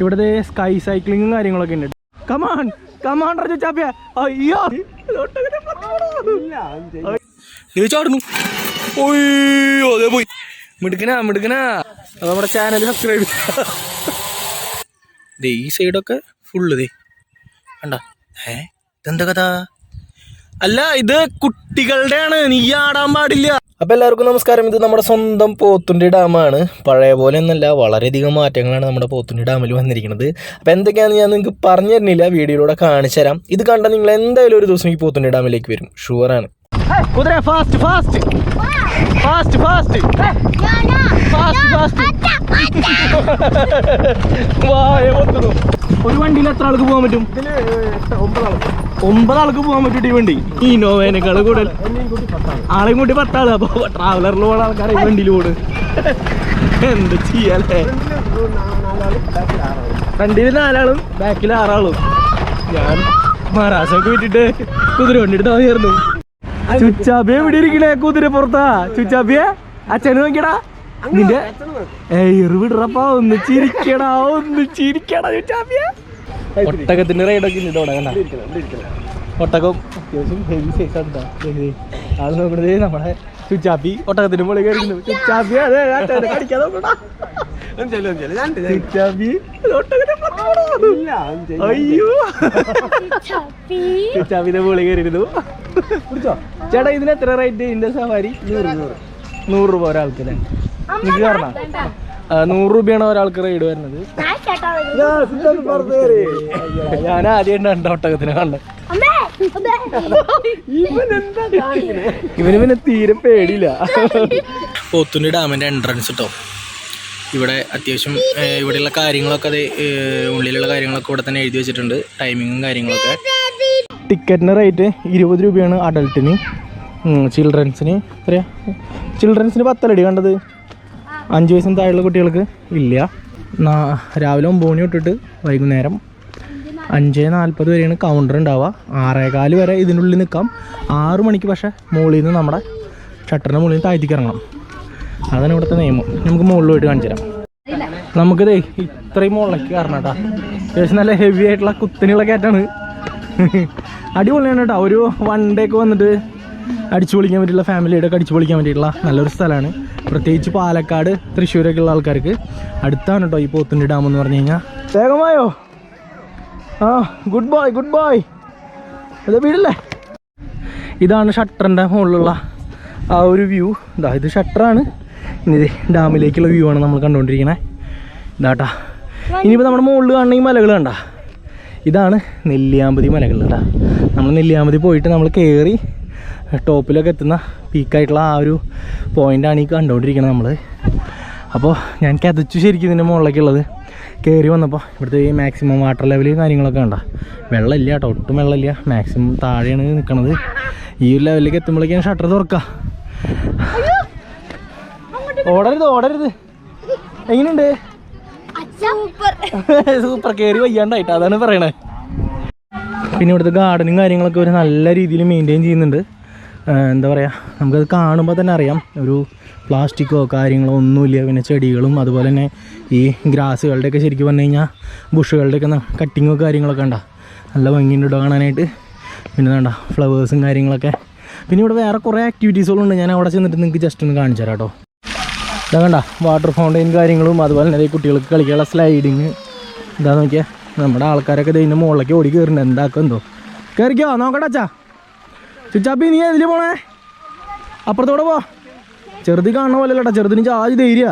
ഇവിടുത്തെ സ്കൈ സൈക്ലിങ്ങും കാര്യങ്ങളൊക്കെ ഉണ്ട്. കമാൺ കമാൻഡർ ചാപ്പിയ അയ്യോ. ഇത് ചാടുന്നു ഒയ്യോ അതേ പോയി. മിടുക്കനാ മിടുക്കനാ. അത് നമ്മുടെ ചാനൽ സബ്സ്ക്രൈബ് ദേ ഈ സൈഡൊക്കെ ഫുള്ള് ദേ. കണ്ട? ഏ ഇതെന്താ കഥ? അല്ല ഇത് കുട്ടികളുടെയാണ്. നീ ആടാൻ പാടില്ല. അപ്പൊ എല്ലാവർക്കും നമസ്കാരം. ഇത് നമ്മുടെ സ്വന്തം പോത്തുണ്ടി ഡാമാണ്. പഴയ പോലെ ഒന്നല്ല വളരെയധികം മാറ്റങ്ങളാണ് നമ്മുടെ പോത്തുണ്ടി ഡാമിൽ വന്നിരിക്കുന്നത്. അപ്പോൾ എന്തൊക്കെയാണെന്ന് ഞാൻ നിങ്ങൾക്ക് പറഞ്ഞു തരുന്നില്ല വീഡിയോയിലൂടെ കാണിച്ചു തരാം. ഇത് കണ്ടാൽ നിങ്ങൾ എന്തായാലും ഒരു ദിവസം ഈ പോത്തുണ്ടി ഡാമിലേക്ക് വരും. ഷുവറാണ് കുതിര fast fast fast fast fast fast ഒരു വണ്ടിയിൽ എത്ര ആൾക്ക് പോകാൻ പറ്റും? ഒമ്പത് ആൾക്ക്. പോകാൻ പറ്റും ഈ വണ്ടി ഇന്നോവേനേക്കാൾ കൂടുതൽ. ആളെയും കൂട്ടി പത്താൾ. അപ്പൊ ട്രാവലറിൽ പോകുന്ന ആൾക്കാരെ വണ്ടിയിൽ പോണ് എന്ത് ചെയ്യാലേ? ഫ്രണ്ടിൽ നാലാളും ബാക്കിൽ ആറാളും. ഞാൻ മഹാരാഷ്ട്രക്ക് വിട്ടിട്ട് കുതിര വണ്ടി എടുത്താൽ മതിയായിരുന്നു. ചുച്ചാബിയെ വിടിയിരിക്കണേ ഇരിക്കണേ കുതിര പുറത്താ? ചുച്ചാബിയെ അച്ഛന് നോക്കിയടാ. നിന്റെ ഏയ് വിടറപ്പാ ഒന്ന് ചിരിക്കടാ ഒന്ന് ചിരിക്കടാ ചുച്ചാബിയെ. ഒട്ടകത്തിന്റെ റൈഡൊക്കെ ഇല്ല ഇവിടെ കണ്ട? ഒട്ടകം. അത്യാവശ്യം ഹെവി സൈസ് ആണ് നോക്കണത് നമ്മുടെ ചുച്ചാപ്പി ഒട്ടകത്തിന്റെ മുകളിൽ കയറുന്നു ചുച്ചാപ്പി? അയ്യോ. ചുച്ചാപ്പിന്റെ മുകളിൽ കയറിയിരുന്നു ചേട്ടാ ഇതിന് എത്ര റേറ്റ് ഇതിന്റെ സവാരി? നൂറ് രൂപ ഒരാൾക്ക് തന്നെ നിങ്ങൾക്ക് കാരണം നൂറ് രൂപയാണ് ഒരാൾക്ക് റൈഡ് വരുന്നത്. ഞാൻ ആദ്യം കണ്ട ഒട്ടകത്തിനെ കണ്ട ഇവന് പിന്നെ തീരെ പേടിയില്ല. പോത്തുണ്ടി ഡാമിന്റെ എൻട്രൻസ് കേട്ടോ ഇവിടെ അത്യാവശ്യം ഇവിടെയുള്ള കാര്യങ്ങളൊക്കെ അത് ഉള്ളിലുള്ള കാര്യങ്ങളൊക്കെ ഇവിടെ തന്നെ എഴുതി വെച്ചിട്ടുണ്ട്. ടൈമിങ്ങും കാര്യങ്ങളൊക്കെ. ടിക്കറ്റിന് റേറ്റ് ഇരുപത് രൂപയാണ് അഡൽട്ടിന് ചിൽഡ്രൻസിന് എത്രയാ? ചിൽഡ്രൻസിന് പത്തലടി കണ്ടത്? അഞ്ച് വയസ്സിന് താഴെയുള്ള കുട്ടികൾക്ക് ഇല്ല. രാവിലെ ഒമ്പത് മണി തൊട്ടിട്ട് വൈകുന്നേരം അഞ്ച് നാൽപ്പത് വരെയാണ് കൗണ്ടർ ഉണ്ടാവുക. ആറേകാൽ വരെ ഇതിനുള്ളിൽ നിൽക്കാം. ആറു മണിക്ക് പക്ഷേ മുകളിൽ നിന്ന് നമ്മുടെ ഷട്ടറിന്റെ മുകളിൽ നിന്ന് താഴ്ത്തിക്ക് ഇറങ്ങണം. അതാണ് ഇവിടുത്തെ നിയമം. നമുക്ക് മുകളിൽ പോയിട്ട് കാണിച്ചു തരാം. നമുക്കിതേ ഇത്രയും മുകളിലേക്ക് കയറണം കേട്ടോ. അത്യാവശ്യം നല്ല ഹെവി ആയിട്ടുള്ള കുത്തനെയുള്ള കയറ്റാണ് അടിപൊളിയാണ് കേട്ടോ. ഒരു വൺ ഡേ ഒക്കെ വന്നിട്ട് അടിച്ചു പൊളിക്കാൻ പറ്റിയുള്ള ഫാമിലിയുടെ ഒക്കെ അടിച്ചു പൊളിക്കാൻ പറ്റിയിട്ടുള്ള നല്ലൊരു സ്ഥലമാണ്. പ്രത്യേകിച്ച് പാലക്കാട് തൃശ്ശൂരൊക്കെ ഉള്ള ആൾക്കാർക്ക് അടുത്താണ് കേട്ടോ ഈ പോത്തുണ്ടി ഡാം എന്ന് പറഞ്ഞു കഴിഞ്ഞാൽ വേഗമായോ? ആ ഗുഡ് ബോയ് ഗുഡ് ബോയ് അത് വീടല്ലേ? ഇതാണ് ഷട്ടറിന്റെ മുകളിലുള്ള ആ ഒരു വ്യൂ. ഇതാ ഇത് ഷട്ടറാണ്. ഇനി ഇത് ഡാമിലേക്കുള്ള വ്യൂ ആണ് നമ്മൾ കണ്ടുകൊണ്ടിരിക്കണേ ഇതാട്ടാ ഇനിയിപ്പോൾ നമ്മുടെ മുകളിൽ കാണുന്ന ഈ മലകൾ കണ്ട. ഇതാണ് നെല്ലിയാമ്പതി മലകൾ കേട്ടാ നമ്മൾ നെല്ലിയാമ്പതി പോയിട്ട് നമ്മൾ കയറി ടോപ്പിലൊക്കെ എത്തുന്ന പീക്കായിട്ടുള്ള ആ ഒരു പോയിന്റാണ് ഈ കണ്ടുകൊണ്ടിരിക്കുന്നത് നമ്മൾ അപ്പോൾ ഞാൻ കതച്ചു ശരിക്കും ഇതിന്റെ മുകളിലേക്കുള്ളത്. കയറി വന്നപ്പോൾ ഇവിടുത്തെ ഈ മാക്സിമം വാട്ടർ ലെവൽ കാര്യങ്ങളൊക്കെ ഉണ്ടോ വെള്ളമില്ല കേട്ടോ ഒട്ടും വെള്ളമില്ല. മാക്സിമം താഴെയാണ് നിൽക്കുന്നത് ഈ ഒരു ലെവലിലേക്ക് എത്തുമ്പോഴേക്കും ഷട്ടർ തുറക്കാം. ഓടരുത് ഓടരുത്. എങ്ങനെയുണ്ട്? സൂപ്പർ സൂപ്പർ കയറി വയ്യാണ്ടായിട്ട് അതാണ് പറയണേ പിന്നെ ഇവിടുത്തെ ഗാർഡനും കാര്യങ്ങളൊക്കെ ഒരു നല്ല രീതിയിൽ മെയിന്റെയിൻ ചെയ്യുന്നുണ്ട്. എന്താ പറയുക നമുക്കത് കാണുമ്പോൾ തന്നെ അറിയാം. ഒരു പ്ലാസ്റ്റിക്കോ കാര്യങ്ങളോ ഒന്നുമില്ല. പിന്നെ ചെടികളും അതുപോലെ തന്നെ ഈ ഗ്രാസുകളുടെയൊക്കെ ശരിക്കും പറഞ്ഞു കഴിഞ്ഞാൽ ബുഷുകളുടെയൊക്കെ കട്ടിങ്ങോ കാര്യങ്ങളൊക്കെ ഉണ്ടാ നല്ല ഭംഗിയുണ്ട് കാണാനായിട്ട്. പിന്നെ വേണ്ട ഫ്ലവേഴ്സും കാര്യങ്ങളൊക്കെ. പിന്നെ ഇവിടെ വേറെ കുറേ ആക്ടിവിറ്റീസുകളുണ്ട് ഞാൻ അവിടെ ചെന്നിട്ട് നിങ്ങൾക്ക് ജസ്റ്റ് ഒന്ന് കാണിച്ചു തരാം കേട്ടോ ഇതാ കണ്ട വാട്ടർ ഫൗണ്ടൈൻ കാര്യങ്ങളും അതുപോലെ തന്നെ കുട്ടികൾക്ക് കളിക്കാനുള്ള സ്ലൈഡിങ് ഇതാ നോക്കിയാൽ നമ്മുടെ ആൾക്കാരൊക്കെ ഇതിന്റെ മുകളിലേക്ക് ഓടി കയറുന്നുണ്ട്. എന്താക്കും എന്തോ. കയറിക്കോ നോക്കട്ടെ അച്ഛാ. ചുച്ചാപ്പി നീ എതിൽ പോണേ? അപ്പുറത്തോടെ പോ. ചെറുതി കാണുന്ന പോലെ അല്ലട്ടാ ചെറുതിന് ചാതി ധൈര്യ.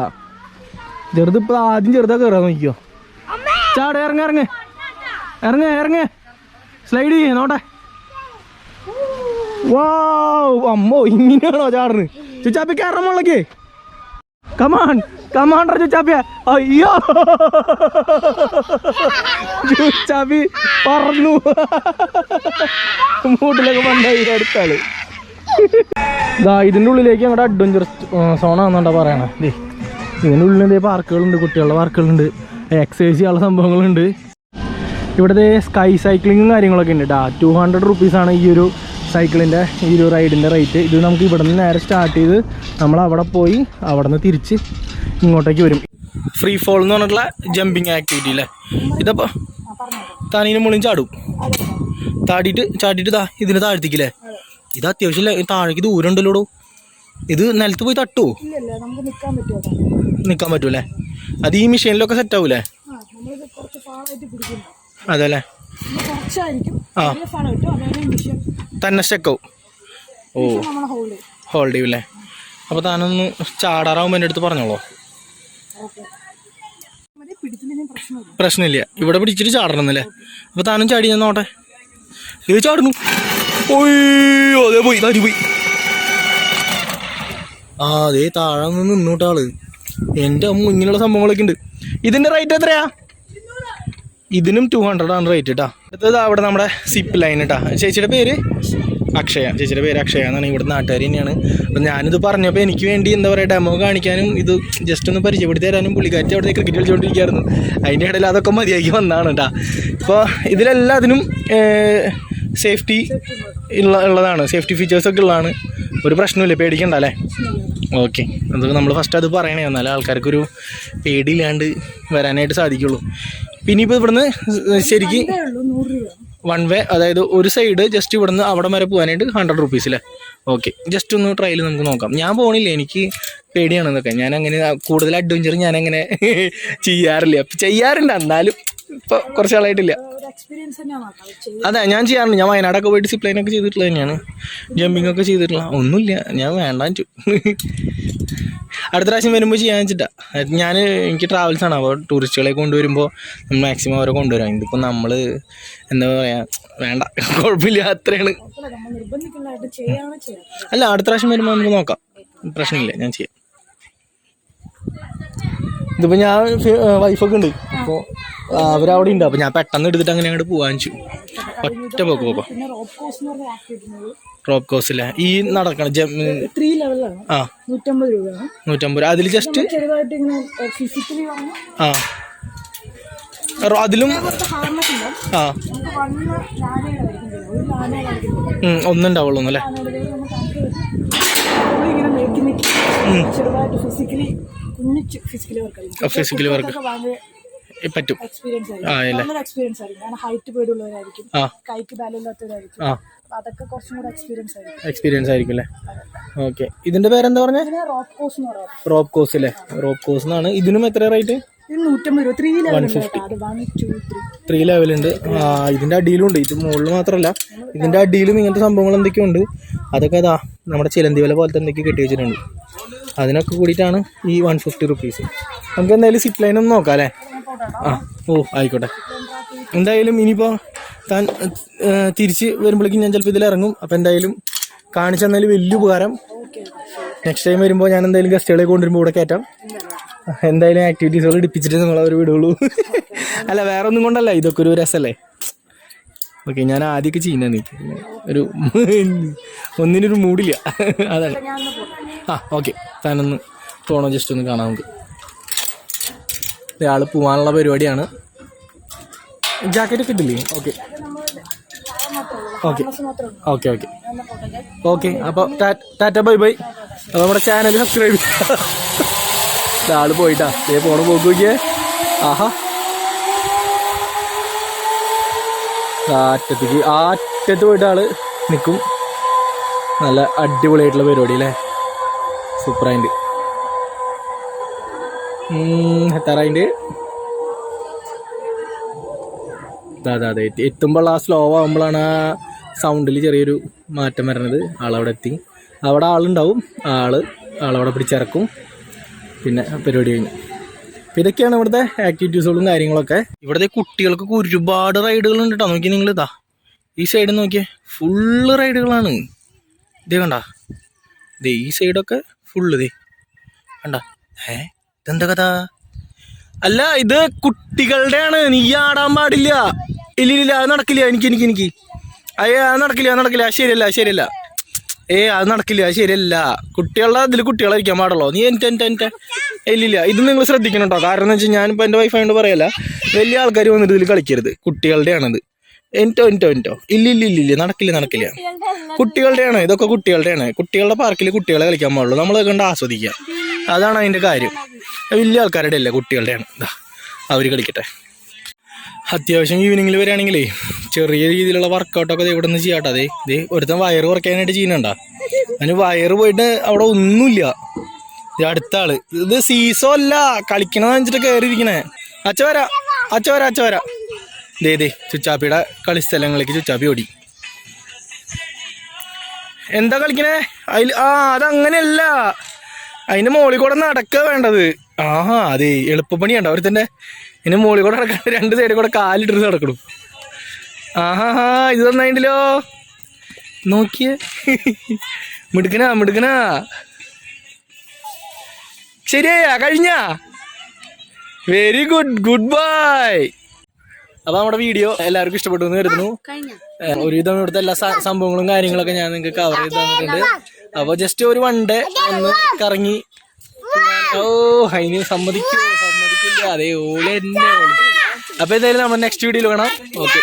ചെറുത് ഇപ്പം ആദ്യം ചെറുതാ കയറാൻ നോക്കിയോ ചാട ഇറങ്ങ ഇറങ്ങ്. ഇറങ്ങ ഇറങ്ങ. സ്ലൈഡ് ചെയ്യേ നോട്ടെ വാ അമ്മോ ഇങ്ങനെയാണോ ചാടുന്നത്? ചുച്ചാപ്പി കയറാൻ മുകളിലേക്ക്. കമാൺ കമാണ്ടർ ചുച്ചാപ്പിയ അയ്യോ. ചുച്ചാപ്പി പറന്നു. മൂട്ടിലൊക്കെ പണ്ടായി അടുത്താൾ. ഇതാ ഇതിന്റെ ഉള്ളിലേക്ക് ഞങ്ങളുടെ അഡ്വഞ്ചർ സോണാണെന്നുണ്ടാ പറയണേ. ദേ ഇതിന്റെ ഉള്ളിൽ എന്തേ പാർക്കുകളുണ്ട് കുട്ടികളുടെ പാർക്കുകളുണ്ട് എക്സസൈസ് ചെയ്യാനുള്ള സംഭവങ്ങളുണ്ട്. ഇവിടുത്തെ സ്കൈ സൈക്ലിങ്ങും കാര്യങ്ങളൊക്കെ ഉണ്ട് കേട്ടോ ടു ഹൺഡ്രഡ് റുപ്പീസാണ് ഈ ഒരു സൈക്കിളിന്റെ ഈ ഒരു റൈഡിന്റെ റേറ്റ് ഇത് നമുക്ക് ഇവിടെ നിന്ന് നേരെ സ്റ്റാർട്ട് ചെയ്ത് നമ്മൾ അവിടെ പോയി അവിടെ നിന്ന് തിരിച്ച് ഇങ്ങോട്ടേക്ക് വരും. ഫ്രീ ഫോൾ എന്ന് പറഞ്ഞിട്ടുള്ള ജമ്പിങ് ആക്ടിവിറ്റി അല്ലേ ഇതപ്പോ താനീന് മുകളിൽ ചാടും. താടിയിട്ട് ചാടിയിട്ട് താ ഇതിന് താഴ്ത്തിക്കില്ലേ? ഇത് അത്യാവശ്യം താഴേക്ക് ദൂരം ഉണ്ടല്ലോടോ? ഇത് നിലത്ത് പോയി തട്ടുവോ നിൽക്കാൻ പറ്റൂലേ അത് ഈ മെഷീനിലൊക്കെ സെറ്റ് ആവൂലേ? അതെല്ലേ? ഇത് ആ. തന്നെ സ്റ്റെക്കാവും ഓ. ഹോൾഡ് ചെയ്യും. ഹോൾഡ് ചെയ്യൂലേ അപ്പോൾ താനൊന്ന് ചാടാറാവുമ്പോൾ എന്റെ അടുത്ത് പറഞ്ഞോളൂ. പ്രശ്നമില്ല. ഇവിടെ പിടിച്ചിട്ട് ചാടണം എന്നല്ലേ അപ്പോൾ താനും ചാടി ഞാൻ നോട്ടെ ഇത് ചാടുന്നു. അതേ പോയി താരി പോയി. ആ അതേ താഴെ നിന്ന് എന്റെ അമ്മ ഇങ്ങനെയുള്ള സംഭവങ്ങളൊക്കെ ഉണ്ട്. ഇതിന്റെ റേറ്റ് എത്രയാ? ഇതിനും ടു ഹൺഡ്രഡ് ആണ് റേറ്റ് കേട്ടാ അടുത്തത് അവിടെ നമ്മുടെ സിപ്പ് ലൈൻ കേട്ടാ ചേച്ചിയുടെ പേര്? അക്ഷയ ചേച്ചിയുടെ പേര് അക്ഷയ എന്നാണ് ഇവിടുത്തെ നാട്ടുകാർ തന്നെയാണ്. അപ്പം ഞാനിത് പറഞ്ഞപ്പോൾ എനിക്ക് വേണ്ടി എന്താ പറയുക ഡെമോ കാണിക്കാനും ഇത് ജസ്റ്റ് ഒന്ന് പരിചയപ്പെടുത്തി തരാനും പുള്ളിക്കാറ്റി അവിടെ ക്രിക്കറ്റ് കളിച്ചുകൊണ്ടിരിക്കുകയായിരുന്നു അതിന്റെ ഇടയിൽ അതൊക്കെ മതിയാക്കി വന്നതാണ് കേട്ടാ അപ്പോൾ ഇതിലെല്ലാത്തിനും സേഫ്റ്റി ഉള്ള ഉള്ളതാണ്. സേഫ്റ്റി ഫീച്ചേഴ്സൊക്കെ ഉള്ളതാണ്. ഒരു പ്രശ്നമില്ല പേടിക്കണ്ട അല്ലേ? ഓക്കെ അത് നമ്മൾ ഫസ്റ്റ് അത് പറയണേ എന്നാലേ ആൾക്കാർക്കൊരു പേടിയില്ലാണ്ട് വരാനായിട്ട് സാധിക്കുള്ളൂ. പിന്നെ ഇപ്പോൾ ഇവിടുന്ന് ശരിക്കും വൺ വേ അതായത് ഒരു സൈഡ് ജസ്റ്റ് ഇവിടുന്ന് അവിടെ വരെ പോകാനായിട്ട് ഹൺഡ്രഡ് റുപ്പീസിലെ ഓക്കെ ജസ്റ്റ് ഒന്ന് ട്രയൽ നമുക്ക് നോക്കാം. ഞാൻ പോകണില്ല എനിക്ക് പേടിയാണ് എന്നൊക്കെ ഞാൻ അങ്ങനെ കൂടുതൽ അഡ്വഞ്ചർ ഞാൻ അങ്ങനെ ചെയ്യാറില്ല ചെയ്യാറുണ്ട് എന്നാലും ഇപ്പൊ കുറച്ച് ആളായിട്ടില്ല അതെ ഞാൻ ചെയ്യാറുണ്ട് ഞാൻ വയനാടൊക്കെ പോയിട്ട് സിപ്ലൈൻ ഒക്കെ ചെയ്തിട്ടുള്ളത് തന്നെയാണ്. ജമ്പിങ് ഒക്കെ ചെയ്തിട്ടുള്ള ഒന്നുമില്ല ഞാൻ വേണ്ടാൻ അടുത്ത പ്രാവശ്യം വരുമ്പോൾ ചെയ്യാൻ വെച്ചിട്ടാ. ഞാൻ എനിക്ക് ട്രാവൽസ് ആണ്. അപ്പോൾ ടൂറിസ്റ്റുകളെ കൊണ്ടുവരുമ്പോൾ മാക്സിമം അവരെ കൊണ്ടുവരാം. ഇതിപ്പോൾ നമ്മൾ എന്താ പറയുക വേണ്ട. കുഴപ്പമില്ല. അത്രയാണ്. അല്ല അടുത്ത പ്രാവശ്യം വരുമ്പോൾ നമുക്ക് നോക്കാം. പ്രശ്നമില്ല ഞാൻ ചെയ്യാം. ഇതിപ്പോൾ ഞാൻ വൈഫൊക്കെ ഉണ്ട്. അപ്പോൾ അവരവിടെ ഉണ്ട്. അപ്പോൾ ഞാൻ പെട്ടെന്ന് എടുത്തിട്ട് അങ്ങനെ അങ്ങോട്ട് പോകാൻ വെച്ചു. ഒറ്റ പോക്ക് പോക്കോ. റോപ്പ് കോഴ്സിലെ ഈ നടക്കണം ത്രീ ലെവലാണ് ആ. നൂറ്റമ്പത് രൂപയാണ്. നൂറ്റമ്പത് രൂപ. അതിൽ ജസ്റ്റ് ഫിസിക്കലി ആ. അതിലും ആ. ഒന്നുണ്ടാവുള്ളൂന്നല്ലേ ഒന്നുണ്ടാവുള്ളൂ അല്ലേ? ഫിസിക്കലി ഫിസിക്കലി വർക്ക് പറ്റും. എക്സ്പീരിയൻസ് ആയിരിക്കും. എക്സ്പീരിയൻസ് ആയിരിക്കും. കാരണം ഹൈറ്റ് പേടിയുള്ളവരായിരിക്കും കൈക്ക് ബലമില്ലാത്തവരായിരിക്കും അതൊക്കെ കുറച്ചും കൂടെ എക്സ്പീരിയൻസ് ആയിരിക്കും. എക്സ്പീരിയൻസ് ആയിരിക്കും അല്ലേ? ഓക്കെ ഇതിന്റെ പേരെന്താ പറഞ്ഞ? റോപ്പ് കോസ് റോപ്പ് കോസ് അല്ലേ? റോപ്പ് കോസ് എന്നാണ്. ഇതിനും എത്ര റേറ്റ് ത്രീ ലെവൽ ഉണ്ട് ഇതിന്റെ അടിയിലുണ്ട്. ഇത് മുകളിൽ മാത്രമല്ല ഇതിന്റെ അടിയിലും ഇങ്ങനത്തെ സംഭവങ്ങൾ എന്തൊക്കെയോ ഉണ്ട് അതൊക്കെ അതാ നമ്മുടെ ചിലന്തി വില പോലത്തെ എന്തൊക്കെ കെട്ടി വെച്ചിട്ടുണ്ട്. അതിനൊക്കെ കൂടിയിട്ടാണ് ഈ വൺ ഫിഫ്റ്റി റുപ്പീസ് നമുക്ക് എന്തായാലും സിപ്പ് ലൈൻ ഒന്ന് നോക്കാം അല്ലേ? ആ ഓ ആയിക്കോട്ടെ. എന്തായാലും ഇനിയിപ്പോൾ താൻ തിരിച്ച് വരുമ്പോഴേക്കും ഞാൻ ചിലപ്പോൾ ഇതിലിറങ്ങും. അപ്പോൾ എന്തായാലും കാണിച്ചു തന്നാലും വലിയ ഉപകാരം. നെക്സ്റ്റ് ടൈം വരുമ്പോൾ ഞാൻ എന്തായാലും ഗസ്റ്റുകളെ കൊണ്ടുവരുമ്പോൾ ഇവിടെ കയറ്റാം എന്തായാലും ആക്ടിവിറ്റീസുകൾ ഇടിപ്പിച്ചിട്ട് നമ്മൾ അവർ വിടുള്ളൂ. അല്ല വേറെ ഒന്നും കൊണ്ടല്ല. ഇതൊക്കെ ഒരു രസമല്ലേ ഓക്കെ ഞാൻ ആദ്യമൊക്കെ ചെയ്യുന്ന നീ ഒരു ഒന്നിനൊരു മൂടില്ല. അതാണ്. ആ ഓക്കെ താനൊന്ന് പോണോ? ജസ്റ്റ് ഒന്ന് കാണാം നമുക്ക്. ഇയാൾ പോവാനുള്ള പരിപാടിയാണ്. ജാക്കറ്റ് ഒക്കെ ഇട്ടില്ലേ? Okay okay okay okay okay അപ്പോൾ ടാറ്റ ബൈ ബൈ. അപ്പോൾ നമ്മുടെ ചാനൽ സബ്സ്ക്രൈബ് ചെയ്യുക. ആൾ പോയിട്ടാ. ഏ പോണ പോക്ക് നോക്കിയേ. ആഹാ. ആറ്റത്തേക്ക് ആറ്റത്ത് പോയിട്ട് ആൾ നിൽക്കും നല്ല അടിപൊളിയായിട്ടുള്ള പരിപാടി അല്ലേ? സൂപ്പറായിട്ട് അതെ അതെ അതെ എത്തി- എത്തുമ്പോൾ ആ സ്ലോ ആകുമ്പോഴാണ് ആ സൗണ്ടിൽ ചെറിയൊരു മാറ്റം വരുന്നത് ആളവിടെ എത്തി. അവിടെ ആളുണ്ടാവും. ആൾ ആളവിടെ പിടിച്ചിറക്കും. പിന്നെ പരിപാടി കഴിഞ്ഞു. അപ്പൊ ഇതൊക്കെയാണ് ഇവിടുത്തെ ആക്ടിവിറ്റീസുകളും കാര്യങ്ങളൊക്കെ. ഇവിടുത്തെ കുട്ടികൾക്കൊക്കെ ഒരുപാട് റൈഡുകൾ ഉണ്ട് കേട്ടോ നോക്കി നിങ്ങൾ ഇതാ ഈ സൈഡ് നോക്കിയേ. ഫുള്ള് റൈഡുകളാണ് ഇതേ കണ്ട. ദേ ഈ സൈഡൊക്കെ ഫുള്ള് ദേ. കണ്ട. ഏ? ഇതെന്താ കഥ? അല്ല ഇത് കുട്ടികളുടെയാണ്. നീ ആടാൻ പാടില്ല. ഇല്ല ഇല്ല അത് നടക്കില്ല. എനിക്ക് എനിക്ക് എനിക്ക്. അയ്യ അത് നടക്കില്ല അത് നടക്കില്ല. അത് ശരിയല്ല ശരിയല്ല. ഏ അത് നടക്കില്ല അത് ശരിയല്ല. കുട്ടികളുടെ അതിൽ കുട്ടികളായിരിക്കാൻ പാടുള്ളൂ. നീ എന്റെ എന്റെ എന്റെ ഇല്ലില്ല ഇത് നിങ്ങൾ ശ്രദ്ധിക്കണം കേട്ടോ കാരണം എന്ന് വെച്ചാൽ ഞാനിപ്പോൾ എന്റെ വൈഫായോണ്ട് പറയല്ല. വലിയ ആൾക്കാർ വന്നിട്ട് ഇതിൽ കളിക്കരുത്. കുട്ടികളുടെയാണത്. എന്റോ എന്റോ എന്റോ ഇല്ല ഇല്ല ഇല്ല ഇല്ല നടക്കില്ല നടക്കില്ല. കുട്ടികളുടെയാണ്. ഇതൊക്കെ കുട്ടികളുടെയാണ്. കുട്ടികളുടെ പാർക്കിൽ കുട്ടികളെ കളിക്കാൻ പാടുള്ളൂ. നമ്മൾ കണ്ട് ആസ്വദിക്കുക അതാണ് അതിന്റെ കാര്യം. വലിയ ആൾക്കാരുടെ അല്ല കുട്ടികളുടെയാണ്. ഇതാ അവർ കളിക്കട്ടെ. അത്യാവശ്യം ഈവനിങ്ങിൽ വരികയാണെങ്കിലേ ചെറിയ രീതിയിലുള്ള വർക്കൗട്ടൊക്കെ ഇവിടെ നിന്ന് ചെയ്യാട്ടോ അതെ ഇത് ഒരുത്തൻ വയറ് കുറയ്ക്കാനായിട്ട് ചെയ്യുന്നുണ്ടാ? അതിന് വയറ് പോയിട്ട് അവിടെ ഒന്നുമില്ല. അടുത്ത ആൾ. ഇത് സീസോ അല്ല. കളിക്കണമെന്ന് വെച്ചിട്ട് കയറിയിരിക്കണേ അച്ഛ വരാ. അച്ഛ വരാ അച്ഛ വരാ. ദേ ദേ ചുച്ചാപ്പിയുടെ കളിസ്ഥലങ്ങളിലേക്ക് ചുച്ചാപ്പി ഓടി. എന്താ കളിക്കണേ? അതിൽ ആ അതങ്ങനെയല്ല. അതിന്റെ മോളിൽ കൂടെ നടക്കുക വേണ്ടത്. ആഹാ അതെ എളുപ്പപ്പണിയാണ് അവർ തന്നെ ഇതിന്റെ മോളിൽ കൂടെ നടക്കാൻ രണ്ട് സൈഡിൽ കൂടെ കാലിട്ടിട്ട് നടക്കണം. ആഹാ ഇത് തന്നായിണ്ടല്ലോ നോക്കിയേ. മിടുക്കനാ മിടുക്കനാ. ശരിയാ കഴിഞ്ഞ. വെരി ഗുഡ് ഗുഡ് ബൈ അപ്പൊ നമ്മുടെ വീഡിയോ എല്ലാവർക്കും ഇഷ്ടപ്പെട്ടു എന്ന് കരുതുന്നു. ഒരുവിധം ഇവിടുത്തെ എല്ലാ സംഭവങ്ങളും കാര്യങ്ങളൊക്കെ ഞാൻ നിങ്ങൾക്ക് കവർ ചെയ്ത് തന്നിട്ടുണ്ട്. അപ്പൊ ജസ്റ്റ് ഒരു വൺ ഡേ ഒന്ന് കറങ്ങി. ഓ അതിന് സമ്മതിക്കോ സമ്മതിക്കില്ല. അതെ ഓളെ എന്നെ അപ്പൊ എന്തായാലും നമ്മൾ നെക്സ്റ്റ് വീഡിയോയിൽ കാണാം. ഓക്കെ